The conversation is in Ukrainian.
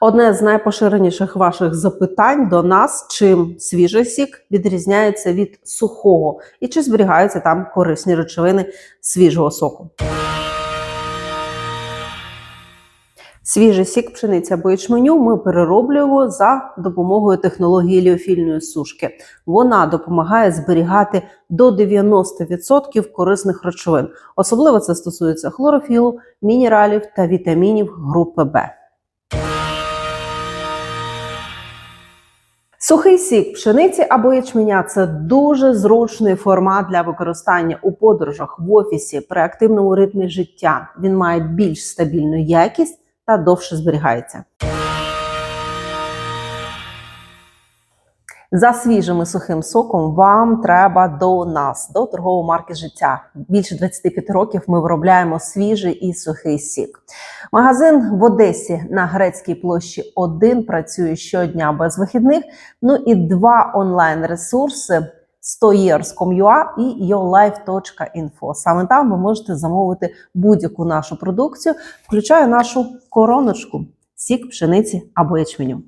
Одне з найпоширеніших ваших запитань до нас: чим свіжий сік відрізняється від сухого, і чи зберігаються там корисні речовини свіжого соку. Свіжий сік пшениці або ячменю ми перероблюємо за допомогою технології ліофільної сушки. Вона допомагає зберігати до 90% корисних речовин. Особливо це стосується хлорофілу, мінералів та вітамінів групи Б. Сухий сік пшениці або ячменя це дуже зручний формат для використання у подорожах в офісі при активному ритмі життя. Він має більш стабільну якість та довше зберігається. За свіжим і сухим соком вам треба до нас, до торгової марки життя. Більше 25 років ми виробляємо свіжий і сухий сік. Магазин в Одесі на Грецькій площі 1 працює щодня без вихідних. Ну і два онлайн-ресурси 100years.com.ua і yourlife.info. Саме там ви можете замовити будь-яку нашу продукцію, включаю нашу короночку, сік пшениці або ячменю.